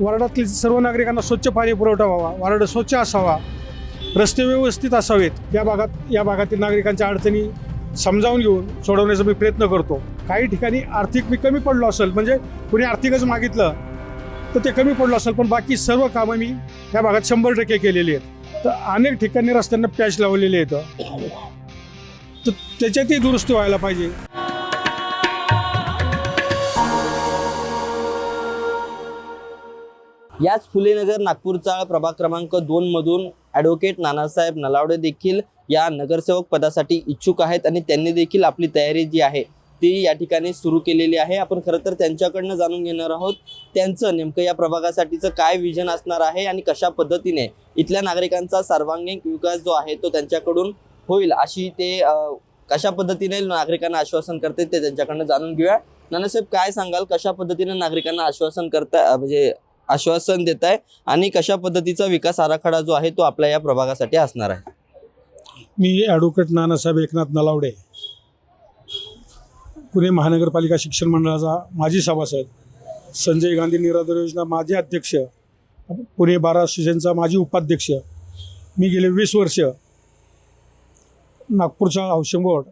वार्डातील सर्व नागरिकांना स्वच्छ पाणी पुरवठा व्हावा वार्ड स्वच्छ असावा रस्ते व्यवस्थित असावेत या भागात या भागातील नागरिकांच्या अडचणी समजावून घेऊन सोडवण्याचा मी प्रयत्न करतो. काही ठिकाणी आर्थिक मी कमी पडलो असेल म्हणजे कुणी आर्थिकच मागितलं तर ते कमी पडलं असेल पण बाकी सर्व कामं मी या भागात शंभर टक्के केलेली आहेत. तर अनेक ठिकाणी रस्त्यांना पॅच लावलेले आहेत. तर त्याच्यातही दुरुस्ती व्हायला पाहिजे. याच फुलेनगर नागपूरचा प्रभाग क्रमांक दोन मधून ॲडव्होकेट नानासाहेब नलावडे देखील या नगरसेवक पदासाठी इच्छुक आहेत आणि त्यांनी देखील आपली तयारी जी आहे ती या ठिकाणी सुरू केलेली आहे. आपण खरं तर त्यांच्याकडनं जाणून घेणार आहोत त्यांचं नेमकं या प्रभागासाठीचं काय विजन असणार आहे आणि कशा पद्धतीने इथल्या नागरिकांचा सर्वांगीण विकास जो आहे तो त्यांच्याकडून होईल अशी ते कशा पद्धतीने नागरिकांना आश्वासन करते ते त्यांच्याकडनं जाणून घेऊया. नानासाहेब काय सांगाल? कशा पद्धतीने नागरिकांना आश्वासन करता म्हणजे आश्वासन देत आहे आणि कशा पद्धतीचा विकास आराखडा जो आहे तो आपल्या या प्रभागासाठी असणार आहे? मी ॲडव्होकेट नानासाहेब एकनाथ नलावडे पुणे महानगरपालिका शिक्षण मंडळाचा माजी सभासद संजय गांधी निराधार योजना माजी अध्यक्ष पुणे बारा असोसिएशनचा माजी उपाध्यक्ष मी गेले वीस वर्ष नागपूरचा हाऊसिंग बोर्ड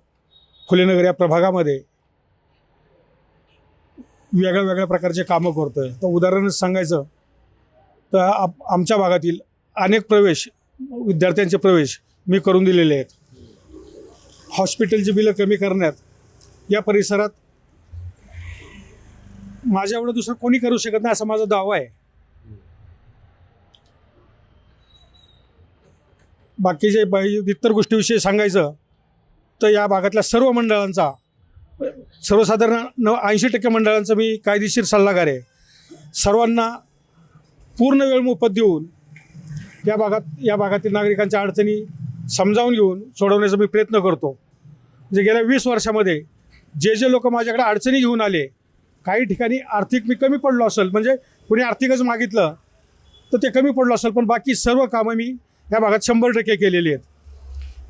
फुलेनगर या प्रभागामध्ये वेगळ्या वेगळ्या प्रकारचे कामं करतो आहे तर उदाहरणच सांगायचं तर आप आमच्या भागातील अनेक प्रवेश विद्यार्थ्यांचे प्रवेश मी करून दिलेले आहेत. हॉस्पिटलची बिलं कमी करण्यात या परिसरात माझ्या एवढं दुसरं कोणी करू शकत नाही असा माझा दावा आहे. बाकीचे बाई- इतर गोष्टीविषयी सांगायचं तर या भागातल्या सर्व मंडळांचा सर्वसाधारण न ऐंशी टक्के मंडळांचा मी कायदेशीर सल्लागार आहे. सर्वांना पूर्ण वेळ मोफत देऊन या भागात या भागातील नागरिकांच्या अडचणी समजावून घेऊन सोडवण्याचा मी प्रयत्न करतो. म्हणजे गेल्या वीस वर्षामध्ये जे जे लोक माझ्याकडे अडचणी घेऊन आले काही ठिकाणी आर्थिक मी कमी पडलो असेल म्हणजे कुणी आर्थिकच मागितलं तर ते कमी पडलं असेल पण बाकी सर्व कामं मी या भागात शंभर टक्के केलेली आहेत.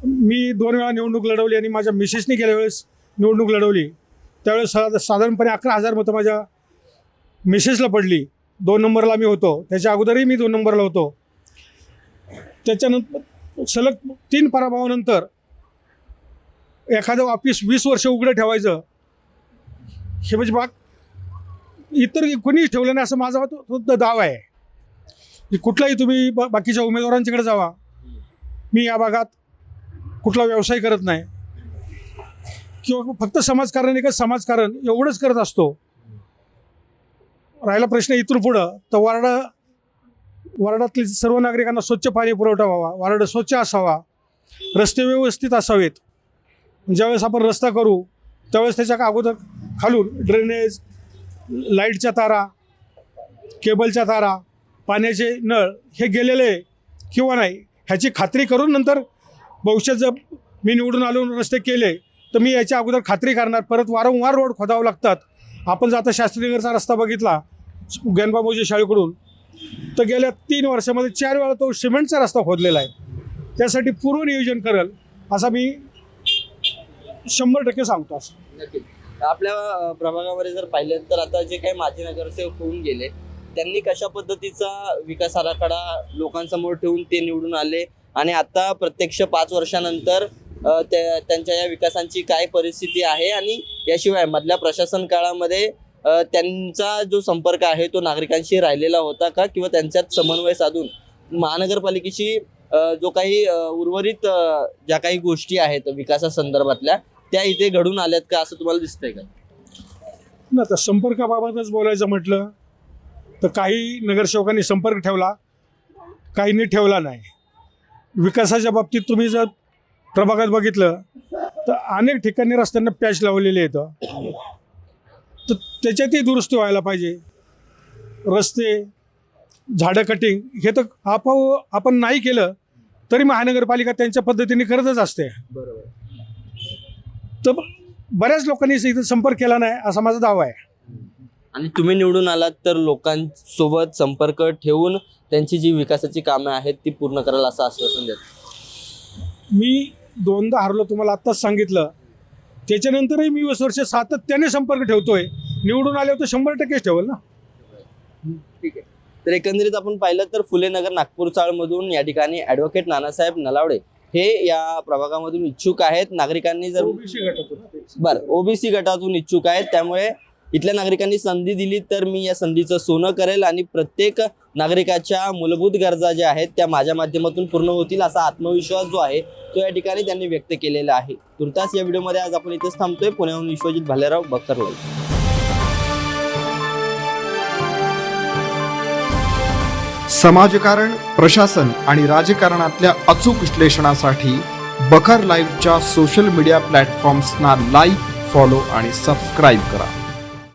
मी दोन वेळा निवडणूक लढवली आणि माझ्या मिसेसनी गेल्या वेळेस निवडणूक लढवली. त्यावेळेस सा साधारणपणे अकरा हजार मतं माझ्या मिसेसला पडली. दोन नंबरला मी होतो. त्याच्या अगोदरही मी दोन नंबरला होतो. त्याच्यानंतर सलग तीन पराभवानंतर एखादं ऑफिस वीस वर्ष उघडं ठेवायचं. हे म्हणजे बाग इतर कोणीच ठेवलं नाही असं माझा तो दाव आहे. की कुठलाही तुम्ही बाकीच्या उमेदवारांच्याकडे जावा. मी या भागात कुठला व्यवसाय करत नाही. किंवा फक्त समाजकारण एकच समाजकारण एवढंच करत असतो. राहिला प्रश्न इथून पुढं. तर वार्डा वार्डातील सर्व नागरिकांना स्वच्छ पाणी पुरवठा व्हावा. वार्ड स्वच्छ असावा. रस्ते व्यवस्थित असावेत. ज्यावेळेस आपण रस्ता करू त्यावेळेस त्याच्या अगोदर खालून ड्रेनेज लाईटच्या तारा केबलच्या तारा पाण्याचे नळ हे गेलेले किंवा नाही ह्याची खात्री करून नंतर भविष्यात जर मी निवडून आलो रस्ते केले तर मी याच्या अगोदर खात्री करणार परत वारंवार रोड खोदावं लागतात. आपण जर आता शास्त्रीनगरचा रस्ता बघितला ज्ञानबाबूजी शाळेकडून तर गेल्या तीन वर्षामध्ये चार वेळा तो सिमेंटचा रस्ता खोदलेला आहे. त्यासाठी पूर्वनियोजन करेल असा मी शंभर टक्के सांगतो असं. आपल्या प्रभागामध्ये जर पाहिलं तर आता जे काही माजी नगरसेवक होऊन गेले त्यांनी कशा पद्धतीचा विकास आराखडा लोकांसमोर ठेवून ते निवडून आले? आणि आता प्रत्यक्ष पाच वर्षानंतर त्यांच्या या विकासांची काय परिस्थिती आहे आणि याशिवाय मधल्या प्रशासन काळामध्ये त्यांचा जो संपर्क आहे तो नागरिकांशी राहिलेला होता का? किंवा त्यांच्यात समन्वय साधून महानगरपालिकेशी जो काही उर्वरित ज्या काही गोष्टी आहेत विकासासंदर्भातल्या त्या इथे घडून आल्यात का असं तुम्हाला दिसतंय का? ना तर संपर्काबाबतच बोलायचं म्हटलं तर काही नगरसेवकांनी संपर्क ठेवला काहींनी ठेवला नाही. विकासाच्या बाबतीत तुम्ही जर प्रभागात बघितलं तर अनेक ठिकाणी रस्त्यांना पॅच लावलेले येतं तर त्याच्यातही दुरुस्ती व्हायला पाहिजे. रस्ते झाडं कटिंग हे तर आपण आपण नाही केलं तरी महानगरपालिका त्यांच्या पद्धतीने करतच असते. बरोबर. तर बऱ्याच लोकांनी इथं संपर्क केला नाही असा माझा दावा आहे. आणि तुम्ही निवडून आलात तर लोकांसोबत संपर्क ठेवून त्यांची जी विकासाची कामं आहेत ती पूर्ण करायला असं आश्वासन देत मी दोनदा हरलो तुम्हाला आत्ताच सांगितलं. त्याच्यानंतरही मी वीस वर्ष सातत्याने संपर्क ठेवतोय. निवडून आले तर शंभर टक्केच ठेवल ना. ठीक आहे. तर एकंदरीत आपण पाहिलं तर फुले नगर नागपूर चाळमधून या ठिकाणी ॲडव्होकेट नानासाहेब नलावडे हे या प्रभागामधून इच्छुक आहेत. नागरिकांनी जर बर ओबीसी गटातून इच्छुक आहेत. त्यामुळे इथल्या नागरिकांनी संधी दिली तर मी या संधीचं सोनं करेल आणि प्रत्येक नागरिकाच्या मूलभूत गरजा ज्या आहेत त्या माझ्या माध्यमातून पूर्ण होतील असा आत्मविश्वास जो आहे तो या ठिकाणी त्यांनी व्यक्त केलेला आहे. तुर्तास या व्हिडिओमध्ये आज आपण इथेच थांबतोय. पुण्याहून विश्वजित भालेराव बक्कर समाजकारण प्रशासन आणि राजकारणातल्या अचूक विश्लेषणासाठी बखर लाईव्हच्या सोशल मीडिया प्लॅटफॉर्म्सना लाईक फॉलो आणि सबस्क्राईब करा.